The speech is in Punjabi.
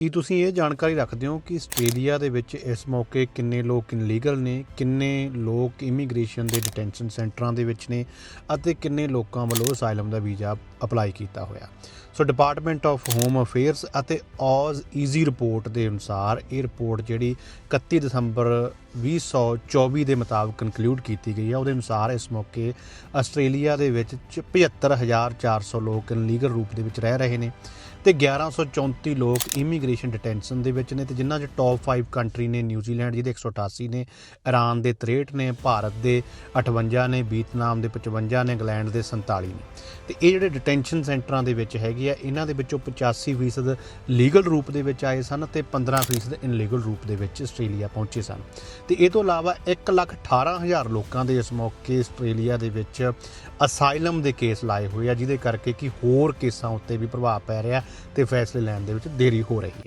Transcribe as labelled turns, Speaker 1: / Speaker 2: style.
Speaker 1: ਕੀ ਤੁਸੀਂ ਇਹ ਜਾਣਕਾਰੀ ਰੱਖਦੇ ਹੋ ਕਿ ਆਸਟ੍ਰੇਲੀਆ ਦੇ ਵਿੱਚ ਇਸ ਮੌਕੇ ਕਿੰਨੇ ਲੋਕ ਇਨਲੀਗਲ ਨੇ, ਕਿੰਨੇ ਲੋਕ ਇਮੀਗ੍ਰੇਸ਼ਨ ਦੇ ਡਿਟੈਂਸ਼ਨ ਸੈਂਟਰਾਂ ਦੇ ਵਿੱਚ ਨੇ ਅਤੇ ਕਿੰਨੇ ਲੋਕਾਂ ਵੱਲੋਂ ਅਸਾਈਲਮ ਦਾ ਵੀਜ਼ਾ ਅਪਲਾਈ ਕੀਤਾ ਹੋਇਆ? So department of home affairs ਅਤੇ ਔਜ਼ ਈਜ਼ੀ ਰਿਪੋਰਟ ਦੇ ਅਨੁਸਾਰ ਇਹ ਰਿਪੋਰਟ ਜਿਹੜੀ 31 ਦਸੰਬਰ 2024 ਦੇ ਮੁਤਾਬਕ ਕਨਕਲੂਡ ਕੀਤੀ ਗਈ ਹੈ ਉਹਦੇ ਅਨੁਸਾਰ ਇਸ ਮੌਕੇ ਆਸਟ੍ਰੇਲੀਆ ਦੇ ਵਿੱਚ ਚ- 75400 ਲੋਕ ਇਨਲੀਗਲ ਰੂਪ ਦੇ ਵਿੱਚ ਰਹਿ ਰਹੇ ਨੇ ਤੇ 1134 ਲੋਕ ਇਮੀਗ੍ਰੇਸ਼ਨ ਡਿਟੈਂਸ਼ਨ ਦੇ ਵਿੱਚ ਨੇ ਤੇ ਜਿਨ੍ਹਾਂ 'ਚ ਟੌਪ 5 ਕੰਟਰੀ ਨੇ ਨਿਊਜ਼ੀਲੈਂਡ ਜਿਹਦੇ 188 ਨੇ ਇਰਾਨ ਦੇ 63 ਨੇ, ਭਾਰਤ ਦੇ 58 ਨੇ ਵੀਤਨਾਮ ਦੇ 55 ਨੇ ਇੰਗਲੈਂਡ ਦੇ 47 ਨੇ। ਤੇ ਇਹ ਜਿਹੜੇ ਡਿਟੈਂਸ਼ਨ ਸੈਂਟਰਾਂ ਦੇ ਵਿੱਚ ਹੈਗੇ ਆ, ਇਹਨਾਂ ਦੇ ਵਿੱਚੋਂ 85% ਲੀਗਲ ਰੂਪ ਦੇ ਵਿੱਚ ਆਏ ਸਨ ਤੇ 15% ਇਨਲੀਗਲ ਰੂਪ ਦੇ ਵਿੱਚ ਆਸਟ੍ਰੇਲੀਆ ਪਹੁੰਚੇ ਸਨ। ਤੇ ਇਹ ਤੋਂ ਇਲਾਵਾ 118000 ਲੋਕਾਂ ਦੇ ਇਸ ਮੌਕੇ ਆਸਟ੍ਰੇਲੀਆ ਦੇ ਵਿੱਚ ਅਸਾਈਲਮ ਦੇ ਕੇਸ ਲਾਏ ਹੋਏ ਆ, ਜਿਹਦੇ ਕਰਕੇ ਕਿ ਹੋਰ ਕੇਸਾਂ ਉੱਤੇ ਵੀ ਪ੍ਰਭਾਵ ਪੈ ਰਿਹਾ ਤੇ ਫੈਸਲੇ ਲੈਣ ਦੇ ਵਿੱਚ ਦੇਰੀ ਹੋ ਰਹੀ ਹੈ।